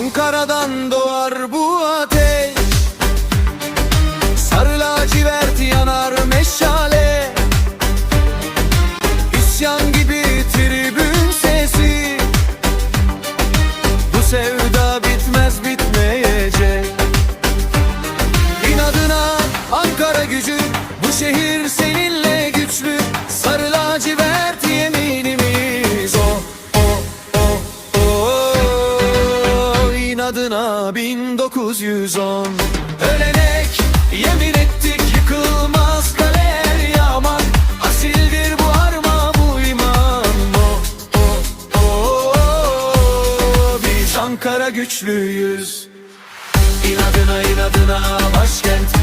Ankara'da 1910 Ölenek yemin ettik yıkılmaz kaleler yağmak Asildir bu arma bu iman. Oh, oh, oh, oh. Biz Ankara güçlüyüz. İnadına inadına başkent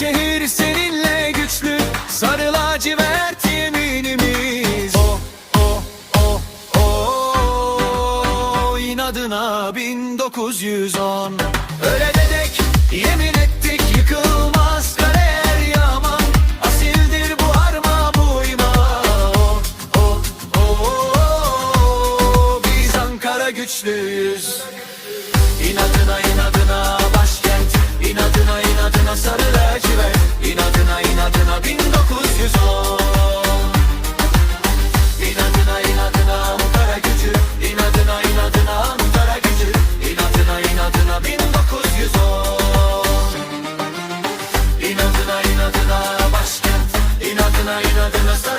şehir seninle güçlü Sarı lacivert yeminimiz. Oh oh oh oh. İnadına 1910 Öyle dedek yemin ettik yıkılmaz kariyer yaman Asildir bu harma buyma oh, oh oh oh. Biz Ankara güçlüyüz. İnadına inadına. ないなで